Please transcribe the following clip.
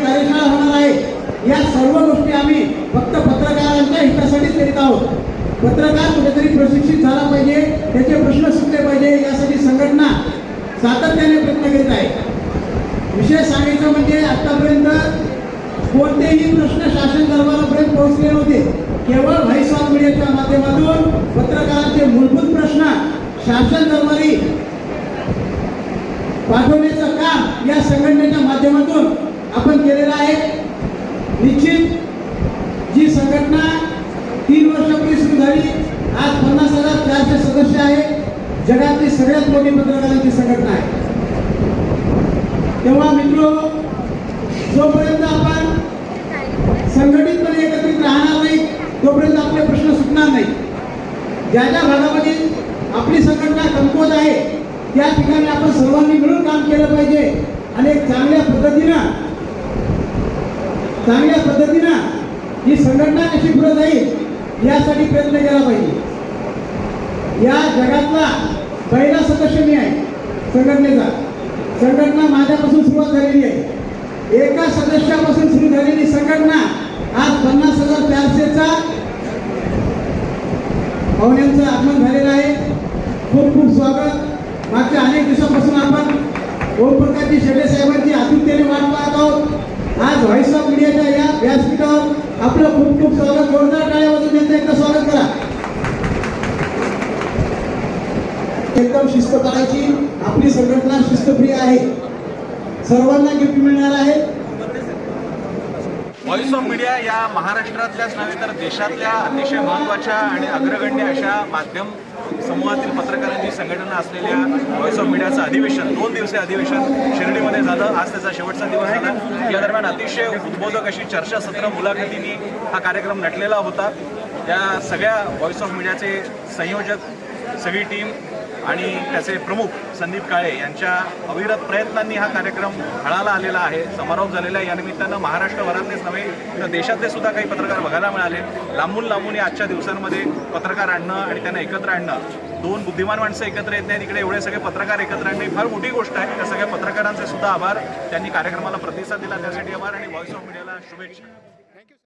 कार्यशाळा होणार आहे. या सर्व गोष्टी आम्ही फक्त पत्रकारांच्या हितासाठीच करीत आहोत. पत्रकार कुठेतरी प्रशिक्षित झाला पाहिजे त्याचे प्रश्न सुटले पाहिजे यासाठी संघटना सातत्याने प्रयत्न करीत आहे. विषय सांगायचं म्हणजे आतापर्यंत कोणतेही प्रश्न शासन दरबारापर्यंत पोहोचले नव्हते. केवळ व्हॉइस ऑफ मीडियाच्या माध्यमातून पत्रकारांचे मूलभूत प्रश्न शासन दरबारी पाठवण्याचं काम या संघटनेच्या माध्यमातून आपण केलेलं आहे. निश्चित जी संघटना तीन वर्षापूर्वी सुरू झाली आज पन्नास हजार चारशे सदस्य आहे. जगातली सगळ्यात मोठी पत्रकारांची संघटना आहे. तेव्हा मित्र जोपर्यंत आपण संघटितपणे एकत्रित राहणार नाही तोपर्यंत आपले प्रश्न सुटणार नाही. ज्या ज्या भागामध्ये आपली संघटना कमकुवत आहे त्या ठिकाणी आपण सर्वांनी मिळून काम केलं पाहिजे. आणि एक चांगल्या पद्धतीनं चांगल्या पद्धतीनं ही संघटना कशी पुढे जाईल यासाठी प्रयत्न केला पाहिजे. या जगातला पहिला सदस्य मी आहे संघटनेचा. संघटना माझ्यापासून सुरुवात झालेली आहे. एका सदस्यापासून सुरू झालेली संघटना आज पन्नास हजार चारशेचा पाहुण्यांचं आगमन झालेलं आहे. खूप खूप स्वागत. मागच्या अनेक दिवसापासून आपण ओमप्रकाशजी शेडे साहेबांची आतुरतेने वाट पाहत आहोत. आज व्हॉइस ऑफ मीडियाच्या या व्यासपीठावर आपलं खूप खूप स्वागत. जोरदार टाळ्या वाजून त्यांचं एकदा स्वागत करा. एकदम शिस्त पाळायची. आपली संघटना शिस्तप्रिय आहे. सर्वांना गिफ्ट मिळणार आहे. व्हॉइस ऑफ मीडिया या महाराष्ट्रातल्याच नव्हे तर देशातल्या अतिशय महत्त्वाच्या आणि अग्रगण्य अशा माध्यम समूहातील पत्रकारांची संघटना असलेल्या व्हॉइस ऑफ मीडियाचं अधिवेशन दोन दिवसीय अधिवेशन शिर्डीमध्ये झालं. आज त्याचा शेवटचा दिवस झाला. या दरम्यान अतिशय उद्बोधक अशी चर्चासत्र मुलाखतींनी हा कार्यक्रम नटलेला होता. या सगळ्या व्हॉइस ऑफ मीडियाचे संयोजक सगळी टीम आणि त्याचे प्रमुख संदीप काळे यांच्या अविरत प्रयत्नांनी हा कार्यक्रम घडाला आलेला आहे. समारोप झालेला आहे. या निमित्तानं महाराष्ट्रभरातलेच नव्हे तर देशातले सुद्धा काही पत्रकार बघायला मिळाले. लांबून लांबून या आजच्या दिवसांमध्ये पत्रकार आणणं आणि त्यांना एकत्र आणणं. दोन बुद्धिमान माणसं एकत्र येत नाही इकडे एवढे सगळे पत्रकार एकत्र आणणे फार मोठी गोष्ट आहे. त्या सगळ्या पत्रकारांचे सुद्धा आभार. त्यांनी कार्यक्रमाला प्रतिसाद दिला. त्यासाठी आभार आणि व्हॉइस ऑफ मीडियाला शुभेच्छा.